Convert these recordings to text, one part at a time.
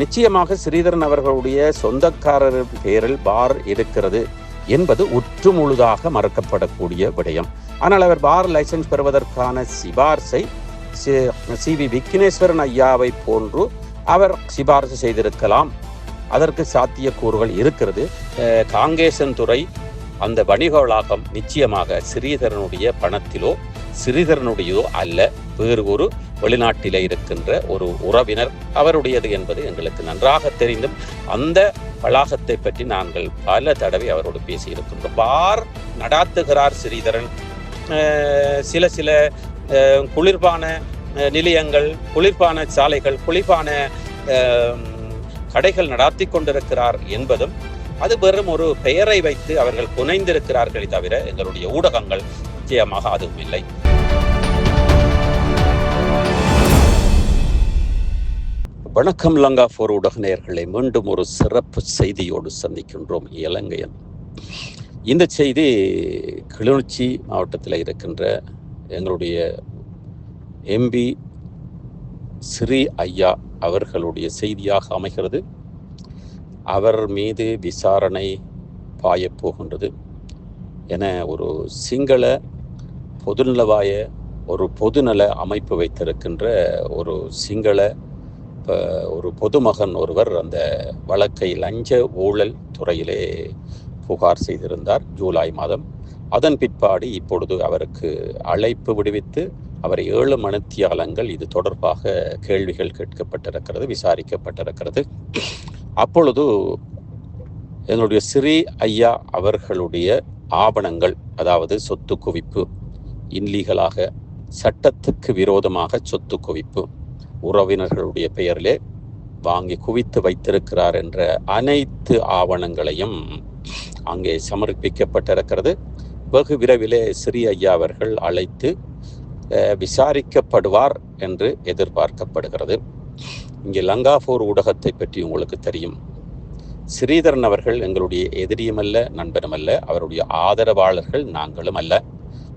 நிச்சயமாக ஸ்ரீதரன் அவர்களுடைய சொந்தக்காரர் பெயரில் பார் இருக்கிறது என்பது உற்று முழுதாக விடயம். ஆனால் அவர் பார் லைசன்ஸ் பெறுவதற்கான சிபார்சை சி வி விக்னேஸ்வரன் ஐயாவை போன்று அவர் சிபார்சு செய்திருக்கலாம். அதற்கு சாத்தியக்கூறுகள் இருக்கிறது. காங்கேசன் துறை அந்த வணிக வளாகம் நிச்சயமாக ஸ்ரீதரனுடைய பணத்திலோ ஸ்ரீதரனுடையதோ அல்ல. வேறு ஒரு வெளிநாட்டிலே இருக்கின்ற ஒரு உறவினர் அவருடையது என்பது எங்களுக்கு நன்றாக தெரிந்தும் அந்த வளாகத்தை பற்றி நாங்கள் பல தடவை அவரோடு பேசியிருக்கின்றோம். பார் நடாத்துகிறார் ஸ்ரீதரன். சில சில குளிர்பான நிலையங்கள் குளிர்பான சாலைகள் குளிர்பான கடைகள் நடாத்தி கொண்டிருக்கிறார் என்பதும் அது வெறும் ஒரு பெயரை வைத்து அவர்கள் புனைந்திருக்கிறார்களே தவிர எங்களுடைய ஊடகங்கள் நிச்சயமாக அதுவும் இல்லை. வணக்கம் லங்கா போர் ஊடக நேயர்களை. மீண்டும் ஒரு சிறப்பு செய்தியோடு சந்திக்கின்றோம் இலங்கையன் இந்த செய்தி கிளிநொச்சி மாவட்டத்தில் இருக்கின்ற எங்களுடைய எம்பி ஸ்ரீ ஐயா அவர்களுடைய செய்தியாக அமைகிறது. அவர் மீது விசாரணை பாயப்போகின்றது என ஒரு சிங்கள பொதுநலவாய ஒரு பொதுநல அமைப்பு வைத்திருக்கின்ற ஒரு சிங்கள ஒரு பொதுமகன் ஒருவர் அந்த வழக்கை லஞ்ச ஊழல் துறையிலே புகார் செய்திருந்தார் ஜூலை மாதம். அதன் பிற்பாடு இப்பொழுது அவருக்கு அழைப்பு விடுவித்து அவர் ஏழு மணித்தியாலங்கள் இது தொடர்பாக கேள்விகள் கேட்கப்பட்டிருக்கிறது விசாரிக்கப்பட்டிருக்கிறது. அப்பொழுது எங்களுடைய ஸ்ரீ ஐயா அவர்களுடைய ஆவணங்கள் அதாவது சொத்து குவிப்பு இன்லீகலாக சட்டத்துக்கு விரோதமாக சொத்து குவிப்பு உறவினர்களுடைய பெயரிலே வாங்கி குவித்து வைத்திருக்கிறார் என்ற அனைத்து ஆவணங்களையும் அங்கே சமர்ப்பிக்கப்பட்டிருக்கிறது. வெகு விரைவிலே ஸ்ரீ ஐயா அவர்கள் அழைத்து விசாரிக்கப்படுவார் என்று எதிர்பார்க்கப்படுகிறது. இங்கே லங்காபூர் ஊடகத்தை பற்றி உங்களுக்கு தெரியும். ஸ்ரீதரன் அவர்கள் எங்களுடைய எதிரியுமல்ல நண்பனுமல்ல அவருடைய ஆதரவாளர்கள் நாங்களும் அல்ல.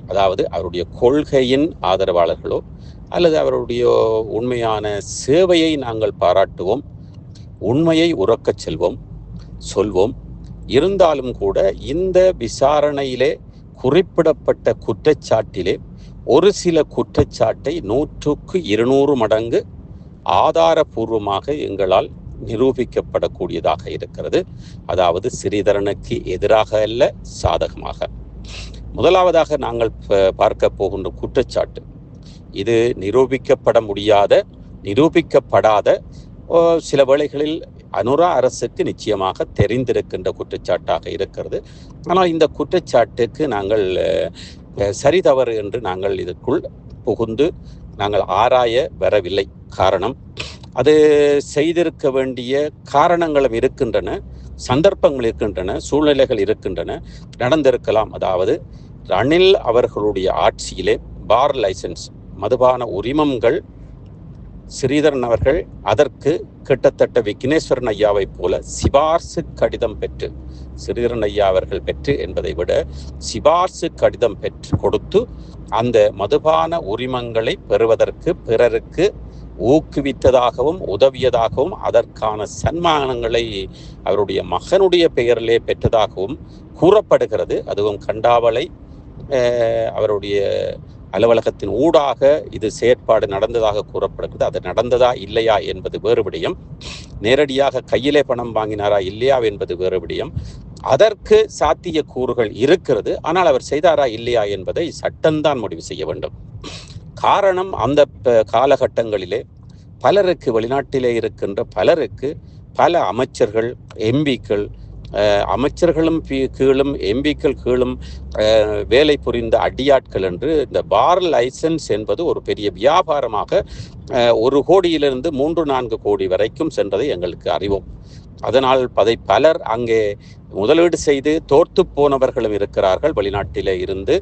அதாவது அவருடைய கொள்கையின் ஆதரவாளர்களோ அல்லது அவருடைய உண்மையான சேவையை நாங்கள் பாராட்டுவோம் உண்மையை உறக்கச் செல்வோம் சொல்வோம். இருந்தாலும் கூட இந்த விசாரணையிலே குறிப்பிடப்பட்ட குற்றச்சாட்டிலே ஒரு சில குற்றச்சாட்டை நூற்றுக்கு இருநூறு மடங்கு ஆதாரபூர்வமாக எங்களால் நிரூபிக்கப்படக்கூடியதாக இருக்கிறது. அதாவது சிறிதரனுக்கு எதிராக அல்ல சாதகமாக. முதலாவதாக நாங்கள் பார்க்க போகின்ற குற்றச்சாட்டு. இது நிரூபிக்கப்பட முடியாத நிரூபிக்கப்படாத சில வேளைகளில் அனுரா அரசுக்கு நிச்சயமாக தெரிந்திருக்கின்ற குற்றச்சாட்டாக இருக்கிறது. ஆனால் இந்த குற்றச்சாட்டுக்கு நாங்கள் சரி தவறு என்று நாங்கள் இதற்குள் புகுந்து நாங்கள் ஆராய வரவில்லை. காரணம் அது செய்திருக்க வேண்டிய காரணங்களும் இருக்கின்றன சந்தர்ப்பங்கள் இருக்கின்றன சூழ்நிலைகள் இருக்கின்றன நடந்திருக்கலாம். அதாவது ரணில் அவர்களுடைய ஆட்சியிலே பார் லைசன்ஸ் மதுபான உரிமங்கள் ஸ்ரீதரன் அவர்கள் அதற்கு கிட்டத்தட்ட விக்னேஸ்வரன் ஐயாவை போல சிபார்சு கடிதம் பெற்று ஸ்ரீதரன் ஐயா அவர்கள் பெற்று என்பதை விட சிபார்சு கடிதம் பெற்று கொடுத்து அந்த மதுபான உரிமங்களை பெறுவதற்கு பிறருக்கு ஊக்குவித்ததாகவும் உதவியதாகவும் அதற்கான சன்மானங்களை அவருடைய மகனுடைய பெயரிலே பெற்றதாகவும் கூறப்படுகிறது. அதுவும் கண்டாவளை அவருடைய அலுவலகத்தின் ஊடாக இது செயற்பாடு நடந்ததாக கூறப்படுகிறது. அது நடந்ததா இல்லையா என்பது வேறு விடயம். நேரடியாக கையிலே பணம் வாங்கினாரா இல்லையா என்பது வேறு விடயம். அதற்கு சாத்திய கூறுகள் இருக்கிறது. ஆனால் அவர் செய்தாரா இல்லையா என்பதை சட்டம்தான் முடிவு செய்ய வேண்டும். காரணம் அந்த காலகட்டங்களிலே பலருக்கு வெளிநாட்டிலே இருக்கின்ற பலருக்கு பல அமைச்சர்கள் எம்பிக்கள் அமைச்சர்களும் கீழும் எம்பிக்கள் கீழும் வேலை புரிந்த அடியாட்கள் என்று இந்த பார் லைசன்ஸ் என்பது ஒரு பெரிய வியாபாரமாக ஒரு கோடியிலிருந்து மூன்று நான்கு கோடி வரைக்கும் சென்றதை எங்களுக்கு அறிவோம். அதனால் அதை பலர் அங்கே முதலீடு செய்து தோர்த்து போனவர்களும் இருக்கிறார்கள். வெளிநாட்டிலே இருந்து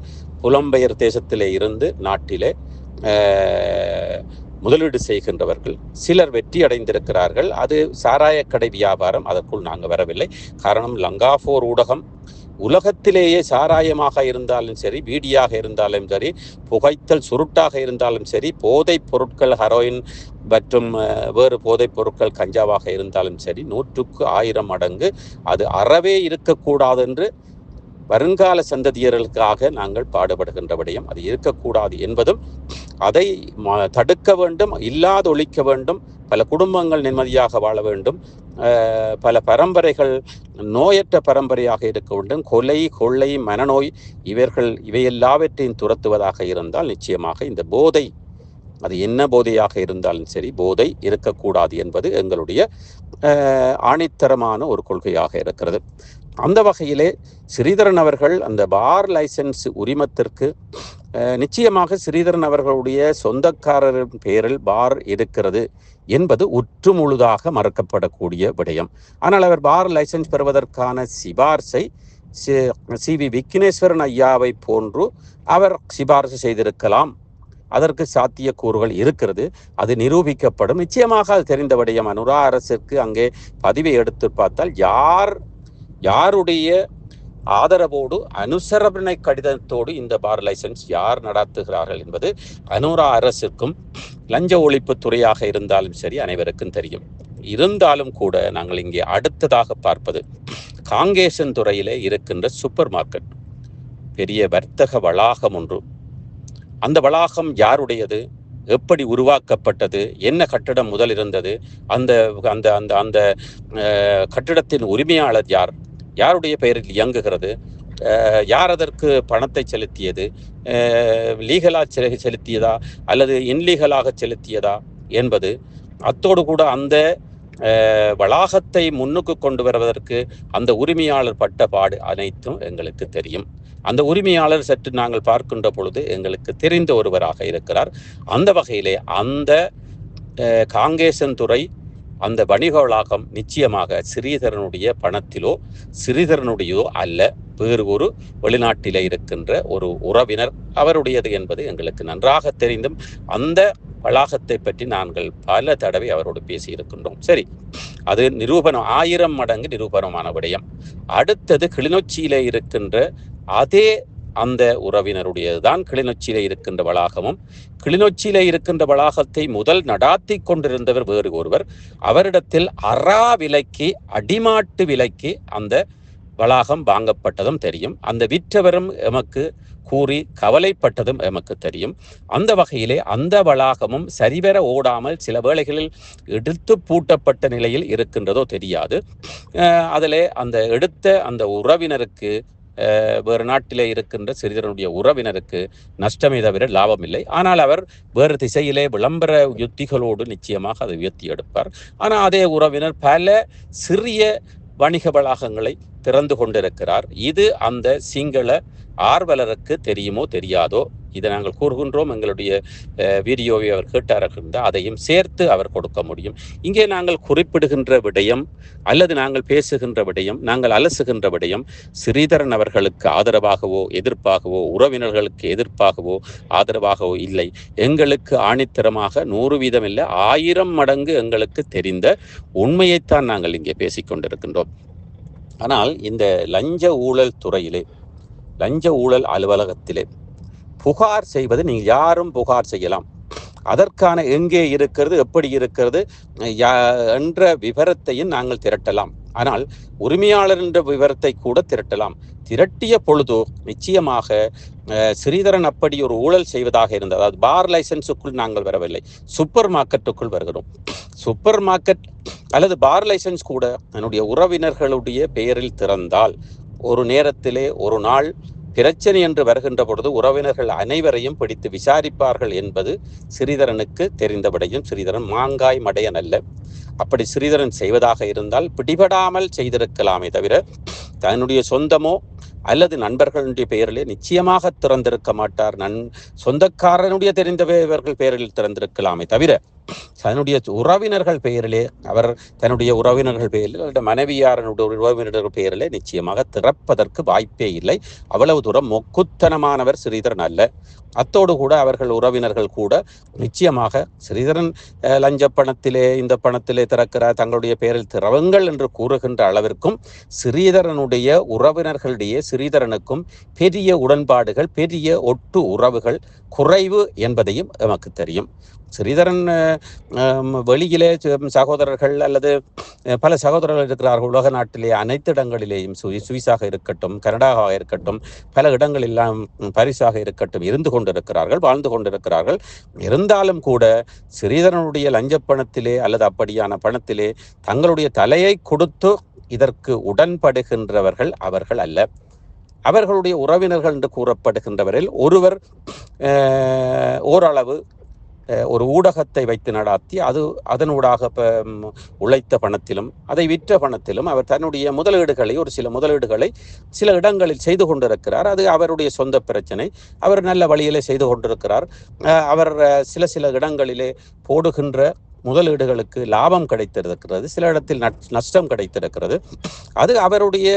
புலம்பெயர் தேசத்திலே இருந்து நாட்டிலே முதலீடு செய்கின்றவர்கள் சிலர் வெற்றி அடைந்திருக்கிறார்கள். அது சாராயக்கடை வியாபாரம். அதற்குள் நாங்கள் வரவில்லை. காரணம் லங்காஃபோர் ஊடகம். உலகத்திலேயே சாராயமாக இருந்தாலும் சரி வீடியாக இருந்தாலும் சரி புகைத்தல் சுருட்டாக இருந்தாலும் சரி போதைப் பொருட்கள் ஹரோயின் மற்றும் வேறு போதைப் பொருட்கள் கஞ்சாவாக இருந்தாலும் சரி நூற்றுக்கு ஆயிரம் மடங்கு அது அறவே இருக்கக்கூடாது என்று வருங்கால சந்ததியர்களுக்காக நாங்கள் பாடுபடுகின்ற விடயம் அது இருக்கக்கூடாது என்பதும் அதை தடுக்க வேண்டும் இல்லாத ஒழிக்க வேண்டும் பல குடும்பங்கள் நிம்மதியாக வாழ வேண்டும் பல பரம்பரைகள் நோயற்ற பரம்பரையாக இருக்க வேண்டும் கொலை கொள்ளை மனநோய் இவர்கள் இவையெல்லாவற்றையும் துரத்துவதாக இருந்தால் நிச்சயமாக இந்த போதை அது என்ன போதையாக இருந்தாலும் சரி போதை இருக்கக்கூடாது என்பது எங்களுடைய ஆணித்தரமான ஒரு கொள்கையாக இருக்கிறது. அந்த வகையிலே ஸ்ரீதரன் அவர்கள் அந்த பார் லைசன்ஸ் உரிமத்திற்கு நிச்சயமாக ஸ்ரீதரன் அவர்களுடைய சொந்தக்காரரின் பெயரில் பார் இருக்கிறது என்பது உற்று முழுதாக மறுக்கப்படக்கூடிய விடயம். ஆனால் அவர் பார் லைசன்ஸ் பெறுவதற்கான சிபார்சை சி வி விக்னேஸ்வரன் ஐயாவை போன்று அவர் சிபார்சு செய்திருக்கலாம். அதற்கு சாத்தியக்கூறுகள் இருக்கிறது. அது நிரூபிக்கப்படும். நிச்சயமாக அது தெரிந்த விடயம். அனுரா அரசிற்கு அங்கே பதிவை எடுத்து பார்த்தால் யார் யாருடைய ஆதரவோடு அனுசரணை கடிதத்தோடு இந்த பார் லைசன்ஸ் யார் நடத்துகிறார்கள் என்பது அனுரா அரசிற்கும் லஞ்ச ஒழிப்பு துறையாக இருந்தாலும் சரி அனைவருக்கும் தெரியும். இருந்தாலும் கூட நாங்கள் இங்கே அடுத்ததாக பார்ப்பது காங்கேசன் துறையிலே இருக்கின்ற சூப்பர் மார்க்கெட். பெரிய வர்த்தக வளாகம் ஒன்று. அந்த வளாகம் யாருடையது? எப்படி உருவாக்கப்பட்டது? என்ன கட்டடம் முதல் இருந்தது அந்த அந்த அந்த அந்த கட்டிடத்தின் உரிமையாளர் யார்? யாருடைய பெயரில் இயங்குகிறது? யார் அதற்கு பணத்தை செலுத்தியது? லீகலாக செலுத்தியதா? அல்லது இன்லீகலாக செலுத்தியதா? என்பது அத்தோடு கூட அந்த வளாகத்தை முன்னுக்கு கொண்டு வருவதற்கு அந்த உரிமையாளர் பட்ட பாடு அனைத்தும் எங்களுக்கு தெரியும். அந்த உரிமையாளர் சற்று நாங்கள் பார்க்கின்ற பொழுது எங்களுக்கு தெரிந்த ஒருவராக இருக்கிறார். அந்த வகையிலே அந்த காங்கேசன் துறை அந்த வணிக வளாகம் நிச்சயமாக ஸ்ரீதரனுடைய பணத்திலோ ஸ்ரீதரனுடையதோ அல்ல. வேறு ஒரு வெளிநாட்டிலே இருக்கின்ற ஒரு உறவினர் அவருடையது என்பது எங்களுக்கு நன்றாக தெரிந்தும் அந்த வளாகத்தை பற்றி நாங்கள் பல தடவை அவரோடு பேசியிருக்கின்றோம். சரி அது நிரூபணம் ஆயிரம் மடங்கு நிரூபணமான விடயம். அடுத்தது கிளிநொச்சியிலே இருக்கின்ற அதே அந்த உறவினருடையது தான் கிளிநொச்சியில் இருக்கின்ற வளாகமும் கிளிநொச்சியில் இருக்கின்ற வளாகத்தை முதல் நடாத்தி கொண்டிருந்தவர் வேறு ஒருவர். அவரிடத்தில் அறா விலைக்கு அடிமாட்டு விலைக்கு அந்த வளாகம் வாங்கப்பட்டதும் தெரியும். அந்த விற்றவரும் எமக்கு கூறி கவலைப்பட்டதும் எமக்கு தெரியும். அந்த வகையிலே அந்த வளாகமும் சரிவர ஓடாமல் சில வேளைகளில் எடுத்து பூட்டப்பட்ட நிலையில் இருக்கின்றதோ தெரியாது. அதிலே அந்த எடுத்த அந்த உறவினருக்கு வேறு நாட்டிலே இருக்கின்ற சிறிதனுடைய உறவினருக்கு நஷ்டமே தவிர லாபம் இல்லை ஆனால் அவர் வேறு திசையிலே விளம்பர யுத்திகளோடு நிச்சயமாக அதை உயர்த்தி எடுப்பார். ஆனால் அதே உறவினர் பல சிறிய வணிக வளாகங்களை திறந்து கொண்டிருக்கிறார். இது அந்த சிங்கள ஆர்வலருக்கு தெரியுமோ தெரியாதோ? இதை நாங்கள் கூறுகின்றோம். எங்களுடைய வீடியோவை அவர் கேட்டார்கள் அதையும் சேர்த்து அவர் கொடுக்க முடியும். இங்கே நாங்கள் குறிப்பிடுகின்ற விடயம் அல்லது நாங்கள் பேசுகின்ற விடயம் நாங்கள் அலசுகின்ற விடயம் ஸ்ரீதரன் அவர்களுக்கு ஆதரவாகவோ எதிர்ப்பாகவோ உறவினர்களுக்கு எதிர்ப்பாகவோ ஆதரவாகவோ இல்லை. எங்களுக்கு ஆணித்தரமாக நூறு வீதம் இல்லை ஆயிரம் மடங்கு எங்களுக்கு தெரிந்த உண்மையைத்தான் நாங்கள் இங்கே பேசிக்கொண்டிருக்கின்றோம் ஆனால் இந்த லஞ்ச ஊழல் துறையிலே லஞ்ச ஊழல் அலுவலகத்திலே புகார் செய்வது நீங்கள் யாரும் புகார் செய்யலாம். அதற்கான எங்கே இருக்கிறது எப்படி இருக்கிறது யா- என்ற விவரத்தையும் நாங்கள் திரட்டலாம். ஆனால் உரிமையாளர் என்ற விவரத்தை கூட திரட்டலாம். திரட்டிய பொழுது நிச்சயமாக ஸ்ரீதரன் அப்படி ஒரு ஊழல் செய்வதாக இருந்தது. அதாவது பார் லைசன்ஸுக்குள் நாங்கள் வரவில்லை. சூப்பர் மார்க்கெட்டுக்குள் வருகிறோம். சூப்பர் மார்க்கெட் அல்லது பார் லைசன்ஸ் கூட என்னுடைய உறவினர்களுடைய பெயரில் திறந்தால் ஒரு நேரத்திலே ஒரு நாள் பிரச்சனை என்று வருகின்ற பொழுது உறவினர்கள் அனைவரையும் பிடித்து விசாரிப்பார்கள் என்பது ஸ்ரீதரனுக்கு தெரிந்தபடியும் ஸ்ரீதரன் மாங்காய் மடையன் அல்ல. அப்படி ஸ்ரீதரன் செய்வதாக இருந்தால் பிடிபடாமல் செய்திருக்கலாமே தவிர தன்னுடைய சொந்தமோ அல்லது நண்பர்களுடைய பெயரிலே நிச்சயமாக திறந்திருக்க மாட்டார். நன் சொந்தக்காரனுடைய தெரிந்தவர்கள் பெயரில் திறந்திருக்கலாமே தவிர தன்னுடைய உறவினர்கள் பெயரிலே அவர் தன்னுடைய உறவினர்கள் பெயரில் அல்லது மனைவியாரனுடைய உறவினர்கள் பெயரிலே நிச்சயமாக திறப்பதற்கு வாய்ப்பே இல்லை. அவ்வளவு தூரம் மொக்குத்தனமானவர் ஸ்ரீதரன் அல்ல. அத்தோடு கூட அவர்கள் உறவினர்கள் கூட நிச்சயமாக ஸ்ரீதரன் லஞ்ச பணத்திலே இந்த பணத்திலே திறக்கிறார் தங்களுடைய பெயரில் திறவுங்கள் என்று கூறுகின்ற அளவிற்கும் ஸ்ரீதரனுடைய உறவினர்களுடைய ஸ்ரீதரனுக்கும் பெரிய உடன்பாடுகள் பெரிய ஒட்டு உறவுகள் குறைவு என்பதையும் நமக்கு தெரியும். ஸ்ரீதரன் வெளியிலே சகோதரர்கள் அல்லது பல சகோதரர்கள் இருக்கிறார்கள். உலக நாட்டிலே அனைத்து இடங்களிலேயும் சுவி சுவிஸாக இருக்கட்டும் கனடாவாக இருக்கட்டும் பல இடங்களெல்லாம் பரிசாக இருக்கட்டும் இருந்து கொண்டிருக்கிறார்கள் வாழ்ந்து கொண்டிருக்கிறார்கள். இருந்தாலும் கூட ஸ்ரீதரனுடைய லஞ்ச பணத்திலே அல்லது அப்படியான பணத்திலே தங்களுடைய தலையை கொடுத்து இதற்கு உடன்படுகின்றவர்கள் அவர்கள் அல்ல. அவர்களுடைய உறவினர்கள் என்று கூறப்படுகின்றவரில் ஒருவர் ஓரளவு ஒரு ஊடகத்தை வைத்து நடாத்தி அது அதனூடாக உழைத்த பணத்திலும் அதை விற்ற பணத்திலும் அவர் தன்னுடைய முதலீடுகளை ஒரு சில முதலீடுகளை சில இடங்களில் செய்து கொண்டிருக்கிறார். அது அவருடைய சொந்த பிரச்சனை. அவர் நல்ல வழியிலே செய்து கொண்டிருக்கிறார். அவர் சில சில இடங்களிலே போடுகின்ற முதலீடுகளுக்கு லாபம் கிடைத்திருக்கிறது. சில இடத்தில் நஷ்டம் கிடைத்திருக்கிறது. அது அவருடைய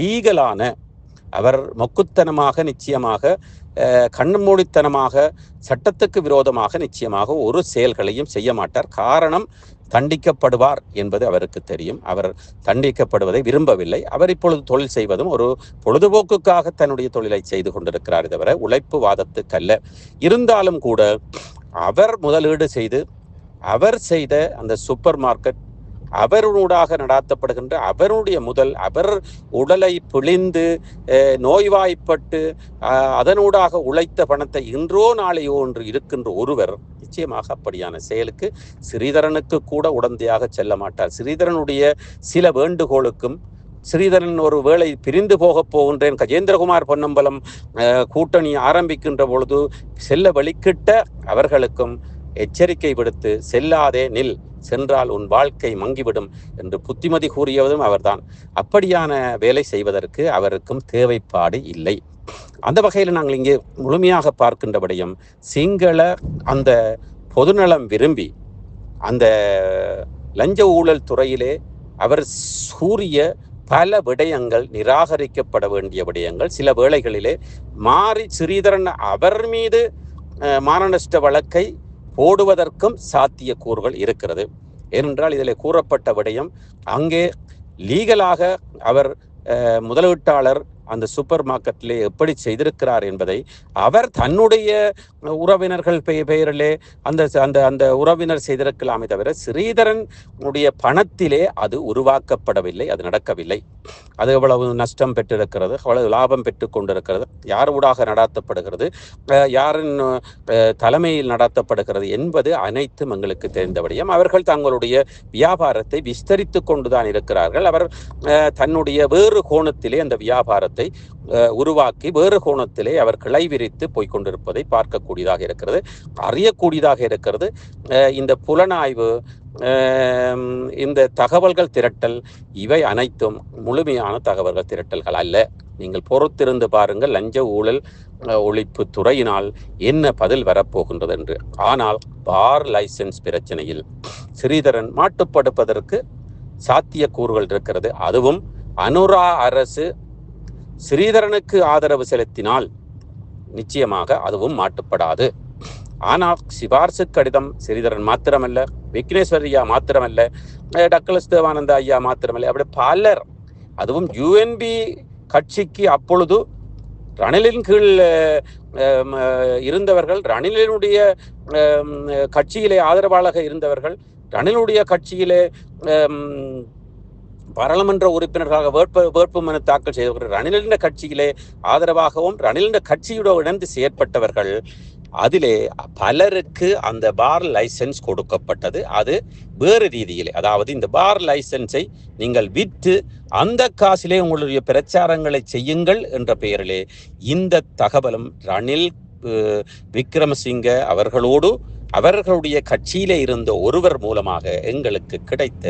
லீகலான அவர் மொக்குத்தனமாக நிச்சயமாக கண்மூடித்தனமாக சட்டத்துக்கு விரோதமாக நிச்சயமாக ஒரு செயல்களையும் செய்ய மாட்டார். காரணம் தண்டிக்கப்படுவார் என்பது அவருக்கு தெரியும். அவர் தண்டிக்கப்படுவதை விரும்பவில்லை. அவர் இப்பொழுது தொழில் செய்வதும் ஒரு பொழுதுபோக்குக்காக தன்னுடைய தொழிலை செய்து கொண்டிருக்கிறார். தவிர உழைப்பு வாதத்துக்கல்ல இருந்தாலும் கூட அவர் முதலீடு செய்து அவர் செய்த அந்த சூப்பர் மார்க்கெட் அவருடாக நடாத்தப்படுகின்ற அவருடைய முதல் அவர் உடலை பிழிந்து நோய்வாய்ப்பட்டு அதனூடாக உழைத்த பணத்தை இன்றோ நாளையோ என்று இருக்கின்ற ஒருவர் நிச்சயமாக அப்படியான செயலுக்கு ஸ்ரீதரனுக்கு கூட உடந்தையாக செல்ல மாட்டார். ஸ்ரீதரனுடைய சில வேண்டுகோளுக்கும் ஸ்ரீதரன் ஒரு வேளை பிரிந்து போகப் போகின்றேன் கஜேந்திரகுமார் பொன்னம்பலம் கூட்டணி ஆரம்பிக்கின்ற பொழுது செல்ல வழிக்கிட்ட அவர்களுக்கும் எச்சரிக்கை விடுத்து செல்லாதே நில் சென்றால் உன் வாழ்க்கை மங்கிவிடும் என்று புத்திமதி கூறியதும் அவர்தான். அப்படியான வேலை செய்வதற்கு அவருக்கும் தேவைப்பாடு இல்லை. அந்த வகையில் நாங்கள் இங்கே முழுமையாக பார்க்கின்ற சிங்கள அந்த பொதுநலம் விரும்பி அந்த லஞ்ச ஊழல் துறையிலே அவர் கூறிய பல விடயங்கள் நிராகரிக்கப்பட வேண்டிய விடயங்கள் சில வேளைகளிலே மாறி ஸ்ரீதரன் அவர் மீது அஹ், மானநஷ்ட வழக்கை போடுவதற்கும் சாத்தியக்கூறுகள் இருக்கிறது. ஏனென்றால் இதில் கூறப்பட்ட விடயம் அங்கே லீகலாக அவர் முதலீட்டாளர் அந்த சூப்பர் மார்க்கெட்டிலே எப்படி செய்திருக்கிறார் என்பதை அவர் தன்னுடைய உறவினர்கள் பெயரிலே அந்த அந்த அந்த உறவினர் செய்திருக்கலாமே தவிர ஸ்ரீதரன் உடைய பணத்திலே அது உருவாக்கப்படவில்லை அது நடக்கவில்லை. அது எவ்வளவு நஷ்டம் பெற்றிருக்கிறது அவ்வளவு லாபம் பெற்று கொண்டிருக்கிறது யார் ஊடாக நடாத்தப்படுகிறது யாரின் தலைமையில் நடத்தப்படுகிறது என்பது அனைத்தும் எங்களுக்கு தெரிந்தபடியும் அவர்கள் தங்களுடைய வியாபாரத்தை விஸ்தரித்து கொண்டுதான் இருக்கிறார்கள். அவர் தன்னுடைய வேறு கோணத்திலே அந்த வியாபாரத்தை கோணத்தை உருவாக்கி வேறு கோணத்திலே அவர் கிளை விரித்து போய்கொண்டிருப்பதை பார்க்கக்கூடியதாக இருக்கிறது. அறியக்கூடியதாக இருக்கிறது. இந்த புலனாய்வு இந்த தகவல்கள் திரட்டல் இவை அனைத்தும் முழுமையான தகவல்கள் திரட்டல்கள் அல்ல. நீங்கள் பொறுத்திருந்து பாருங்கள் லஞ்ச ஊழல் ஒழிப்பு துறையினால் என்ன பதில் வரப்போகின்றது என்று. ஆனால் பார் லைசென்ஸ் பிரச்சனையில் ஸ்ரீதரன் மாட்டுப்படுப்பதற்கு சாத்தியக்கூறுகள் இருக்கிறது. அதுவும் அனுரா அரசு ஸ்ரீதரனுக்கு ஆதரவு செலுத்தினால் நிச்சயமாக அதுவும் மாட்டுப்படாது. ஆனால் சிபார்சு கடிதம் ஸ்ரீதரன் மாத்திரமல்ல விக்னேஸ்வரியா மாத்திரமல்ல டக்ளஸ் தேவானந்த ஐயா மாத்திரமல்ல அப்படி பலர் அதுவும் யுஎன்பி கட்சிக்கு அப்பொழுது ரணிலின் கீழ் இருந்தவர்கள் ரணிலினுடைய கட்சியிலே ஆதரவாளராக இருந்தவர்கள் ரணிலுடைய கட்சியிலே பாராளுமன்ற உறுப்பினர்களாக வேட்பு வேட்பு மனு தாக்கல் செய்தவர்கள் ரணிலின் கட்சியிலே ஆதரவாகவும் ரணிலின் கட்சியோட இணைந்து செயற்பட்டவர்கள். அதிலே பலருக்கு அந்த பார் லைசன்ஸ் கொடுக்கப்பட்டது. அது வேறு ரீதியிலே. அதாவது இந்த பார் லைசன்ஸை நீங்கள் விற்று அந்த காசிலே உங்களுடைய பிரச்சாரங்களை செய்யுங்கள் என்ற பெயரிலே இந்த தகவலும் ரணில் விக்ரமசிங்க அவர்களோடு அவர்களுடைய கட்சியிலே இருந்த ஒருவர் மூலமாக எங்களுக்கு கிடைத்த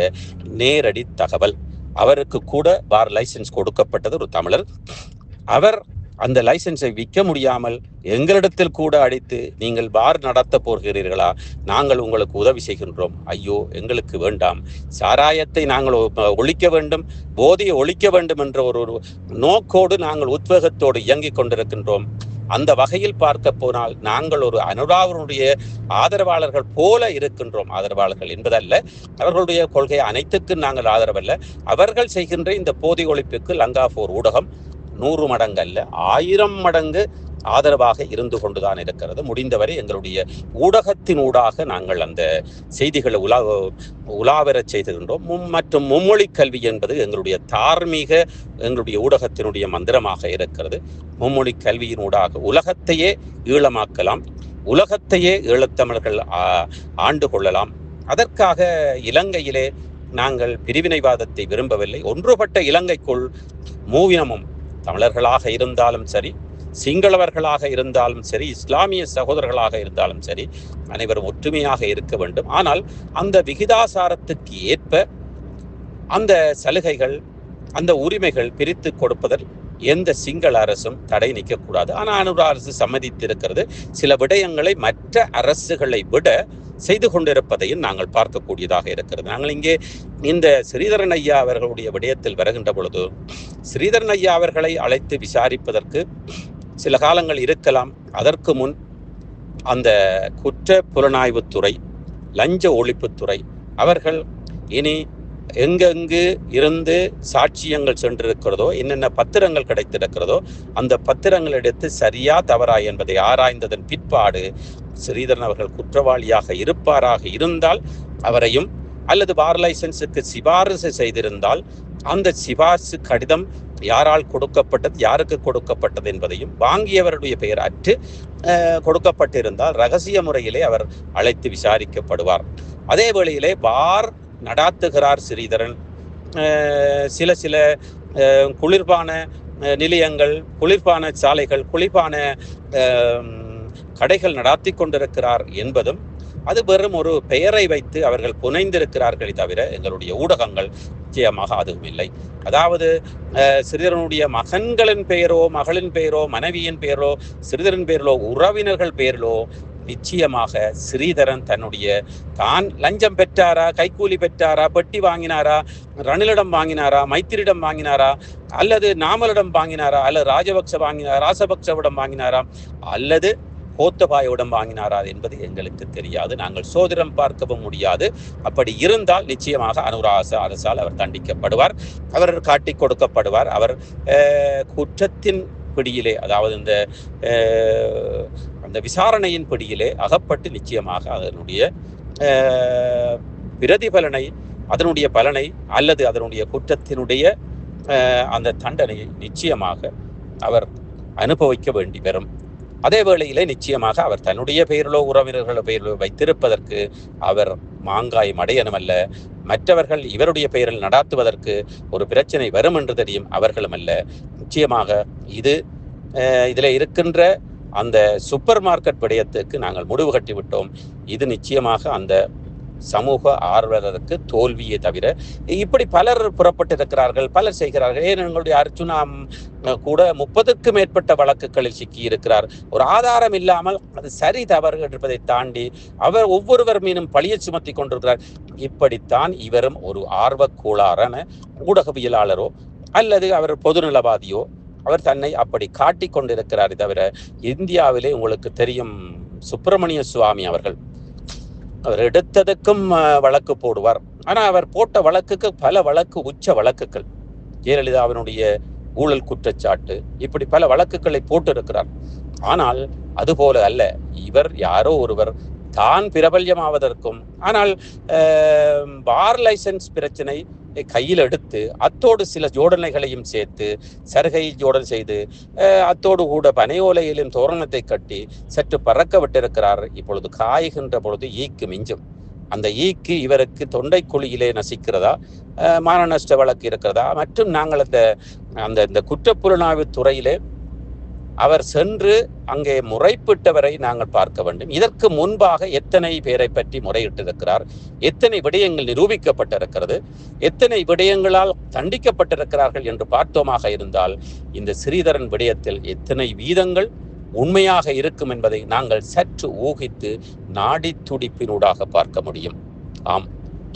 நேரடி தகவல். அவருக்கு கூட பார் லைசென்ஸ் கொடுக்கப்பட்டது ஒரு தமிழர். அவர் அந்த லைசன்ஸை விற்க முடியாமல் எங்களிடத்தில் கூட அடித்து நீங்கள் பார் நடத்த போகிறீர்களா? நாங்கள் உங்களுக்கு உதவி செய்கின்றோம். ஐயோ எங்களுக்கு வேண்டாம். சாராயத்தை நாங்கள் ஒழிக்க வேண்டும். போதையை ஒழிக்க வேண்டும் என்ற ஒரு ஒரு நோக்கோடு நாங்கள் உத்வேகத்தோடு இயங்கிக் கொண்டிருக்கின்றோம். அந்த வகையில் பார்க்க போனால் நாங்கள் ஒரு அனுராவனுடைய ஆதரவாளர்கள் போல இருக்கின்றோம். ஆதரவாளர்கள் என்பதல்ல அவர்களுடைய கொள்கை அனைத்துக்கும் நாங்கள் ஆதரவல்ல. அவர்கள் செய்கின்ற இந்த போதை ஒழிப்புக்கு லங்கா போர் ஊடகம் நூறு மடங்கு அல்ல ஆயிரம் மடங்கு ஆதரவாக இருந்து கொண்டுதான் இருக்கிறது. முடிந்தவரை எங்களுடைய ஊடகத்தினூடாக நாங்கள் அந்த செய்திகளை உலா உலாவரச் மும் மற்றும் மும்மொழி கல்வி என்பது எங்களுடைய தார்மீக எங்களுடைய ஊடகத்தினுடைய மந்திரமாக இருக்கிறது. மும்மொழி கல்வியினூடாக உலகத்தையே ஈழமாக்கலாம் உலகத்தையே ஈழத்தமிழர்கள் ஆண்டு கொள்ளலாம். அதற்காக இலங்கையிலே நாங்கள் பிரிவினைவாதத்தை விரும்பவில்லை. ஒன்றுபட்ட இலங்கைக்குள் மூவினமும் தமிழர்களாக இருந்தாலும் சரி சிங்களவர்களாக இருந்தாலும் சரி இஸ்லாமிய சகோதரர்களாக இருந்தாலும் சரி அனைவரும் ஒற்றுமையாக இருக்க வேண்டும். ஆனால் அந்த விகிதாசாரத்துக்கு ஏற்ப அந்த சலுகைகள் அந்த உரிமைகள் பிரித்து கொடுப்பதில் எந்த சிங்கள அரசும் தடை நிற்கக்கூடாது. ஆனால் அனுர அரசு சம்மதித்திருக்கிறது. சில விடயங்களை மற்ற அரசுகளை விட செய்து கொண்டிருப்பதையும் நாங்கள் பார்க்கக்கூடியதாக இருக்கிறது. நாங்கள் இங்கே இந்த ஸ்ரீதரன் ஐயா அவர்களுடைய விடயத்தில் வருகின்ற பொழுது ஸ்ரீதரன் ஐயா அவர்களை அழைத்து விசாரிப்பதற்கு சில காலங்கள் இருக்கலாம். அதற்கு முன் அந்த குற்ற புலனாய்வுத்துறை லஞ்ச ஒழிப்புத்துறை அவர்கள் இனி எங்கெங்கு இருந்து சாட்சியங்கள் சென்றிருக்கிறதோ என்னென்ன பத்திரங்கள் கிடைத்திருக்கிறதோ அந்த பத்திரங்கள் எடுத்து சரியா தவறா என்பதை ஆராய்ந்ததன் பிற்பாடு ஸ்ரீதரன் அவர்கள் குற்றவாளியாக இருப்பாராக இருந்தால் அவரையும் அல்லது பார் லைசன்ஸுக்கு சிபாரிசு செய்திருந்தால் அந்த சிபாரிசு கடிதம் யாரால் கொடுக்கப்பட்டது யாருக்கு கொடுக்கப்பட்டது என்பதையும் வாங்கியவருடைய பெயர் அற்று கொடுக்கப்பட்டிருந்தால் ரகசிய முறையிலே அவர் அழைத்து விசாரிக்கப்படுவார். அதே வேளையிலே பார் நடாத்துகிறார் ஸ்ரீதரன். சில சில குளிர்பான நிலையங்கள் குளிர்பான சாலைகள் குளிர்பான கடைகள் நடாத்தி கொண்டிருக்கிறார் என்பதும் அது வெறும் ஒரு பெயரை வைத்து அவர்கள் புனைந்திருக்கிறார்களே தவிர எங்களுடைய ஊடகங்கள் நிச்சயமாக அதுவும் இல்லை. அதாவது சிறிதரனுடைய மகன்களின் பெயரோ மகளின் பெயரோ மனைவியின் பெயரோ சிறிதரன் பெயரிலோ உறவினர்கள் பெயரிலோ நிச்சயமாக ஸ்ரீதரன் தன்னுடைய தான் லஞ்சம் பெற்றாரா கைக்கூலி பெற்றாரா பெட்டி வாங்கினாரா ரணிலிடம் வாங்கினாரா மைத்திரிடம் வாங்கினாரா அல்லது நாமலிடம் வாங்கினாரா அல்லது ராஜபக்ச வாங்கினாரா ராசபக்சவிடம் வாங்கினாரா அல்லது கோத்தபாயுடன் வாங்கினாரா என்பது எங்களுக்கு தெரியாது. நாங்கள் சோதிடம் பார்க்கவும் முடியாது. அப்படி இருந்தால் நிச்சயமாக அனுராச அரசால் அவர் தண்டிக்கப்படுவார். அவர் காட்டி கொடுக்கப்படுவார். அவர் குற்றத்தின் பிடியிலே அதாவது இந்த அந்த விசாரணையின் பிடியிலே அகப்பட்டு நிச்சயமாக அதனுடைய பிரதிபலனை அதனுடைய பலனை அல்லது அதனுடைய குற்றத்தினுடைய அந்த தண்டனையை நிச்சயமாக அவர் அனுபவிக்க வேண்டி வரும். அதே வேளையிலே நிச்சயமாக அவர் தன்னுடைய பெயரிலோ உறவினர்கள பெயரிலோ வைத்திருப்பதற்கு அவர் மாங்காய் மடையனும் அல்ல. மற்றவர்கள் இவருடைய பெயரில் நடாத்துவதற்கு ஒரு பிரச்சனை வரும் என்று தெரியும் அவர்களும் அல்ல. நிச்சயமாக இது இதில் இருக்கின்ற அந்த சூப்பர் மார்க்கெட் விடயத்துக்கு நாங்கள் முடிவு கட்டிவிட்டோம். இது நிச்சயமாக அந்த சமூக ஆர்வலருக்கு தோல்வியே தவிர இப்படி பலர் புறப்பட்டிருக்கிறார்கள் பலர் செய்கிறார்கள். ஏன் எங்களுடைய அர்ஜுனா கூட முப்பதுக்கும் மேற்பட்ட வழக்குகளில் சிக்கி இருக்கிறார் ஒரு ஆதாரம் இல்லாமல் அது சரி தவறு என்பதை தாண்டி அவர் ஒவ்வொருவர் மீனும் பழியை சுமத்தி கொண்டிருக்கிறார். இப்படித்தான் இவரும் ஒரு ஆர்வக்கூளாரான ஊடகவியலாளரோ அல்லது அவர் பொதுநலவாதியோ அவர் தன்னை அப்படி காட்டிக் கொண்டிருக்கிறார் தவிர இந்தியாவிலே உங்களுக்கு தெரியும் சுப்பிரமணிய சுவாமி அவர்கள். அவர் எடுத்ததுக்கும் வழக்கு போடுவார். ஆனா அவர் போட்ட வழக்குக்கு பல வழக்கு உச்ச வழக்குகள். ஜெயலலிதாவினுடைய ஊழல் குற்றச்சாட்டு இப்படி பல வழக்குகளை போட்டிருக்கிறார். ஆனால் அதுபோல அல்ல. இவர் யாரோ ஒருவர் தான் பிரபல்யமாவதற்கும். ஆனால் பார் லைசன்ஸ் பிரச்சனை கையில் எடுத்து அத்தோடு சில ஜோடனைகளையும் சேர்த்து சருகை ஜோடன் செய்து அத்தோடு கூட பனையோலையிலும் தோரணத்தை கட்டி சற்று பறக்க விட்டிருக்கிறார் இப்பொழுது காய்கின்ற பொழுது ஈக்கு மிஞ்சும். அந்த ஈக்கு இவருக்கு தொண்டை குழியிலே நசிக்கிறதா? மான நஷ்ட வழக்கு இருக்கிறதா? மற்றும் நாங்கள் அந்த அந்த இந்த குற்றப்புலனாய்வு துறையிலே அவர் சென்று அங்கே முறைப்பிட்டவரை நாங்கள் பார்க்க வேண்டும். இதற்கு முன்பாக எத்தனை பேரை பற்றி முறையிட்டிருக்கிறார்? எத்தனை விடயங்கள் நிரூபிக்கப்பட்டிருக்கிறது? எத்தனை விடயங்களால் தண்டிக்கப்பட்டிருக்கிறார்கள் என்று பார்த்தோமாக இருந்தால் இந்த ஸ்ரீதரன் விடயத்தில் எத்தனை வீதங்கள் உண்மையாக இருக்கும் என்பதை நாங்கள் சற்று ஊகித்து நாடி துடிப்பினூடாக பார்க்க முடியும். ஆம்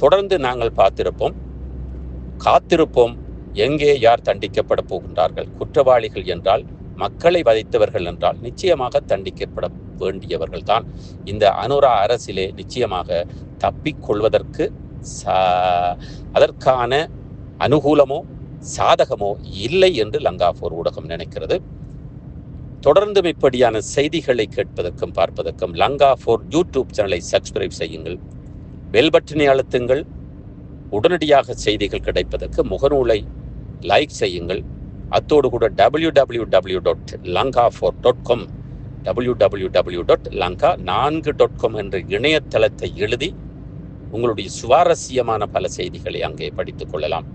தொடர்ந்து நாங்கள் பார்த்திருப்போம். காத்திருப்போம். எங்கே யார் தண்டிக்கப்பட போகின்றார்கள்? குற்றவாளிகள் என்றால் மக்களை வதைத்தவர்கள் என்றால் நிச்சயமாக தண்டிக்கப்பட வேண்டியவர்கள் தான் இந்த அனுரா அரசிலே நிச்சயமாக தப்பிக்கொள்வதற்கு சா- அதற்கான அனுகூலமோ சாதகமோ இல்லை என்று லங்காபூர் ஊடகம் நினைக்கிறது. தொடர்ந்தும் இப்படியான செய்திகளை கேட்பதற்கும் பார்ப்பதற்கும் லங்கா ஃபோர் யூடியூப் சேனலை சப்ஸ்கிரைப் செய்யுங்கள். பெல் பட்டனை அழுத்துங்கள். உடனடியாக செய்திகள் கிடைப்பதற்கு முகநூலை லைக் செய்யுங்கள். அத்தோடு கூட W W W dot Lanka four dot com W W W dot Lanka நான்கு டாட் காம் என்ற இணையதளத்தை எழுதி உங்களுடைய சுவாரஸ்யமான பல செய்திகளை அங்கே படித்துக் கொள்ளலாம்.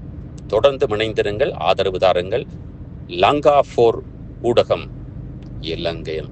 தொடர்ந்து இணைந்திருங்கள் ஆதரவு தாருங்கள். லங்கா ஃபோர் ஊடகம் இலங்கையில்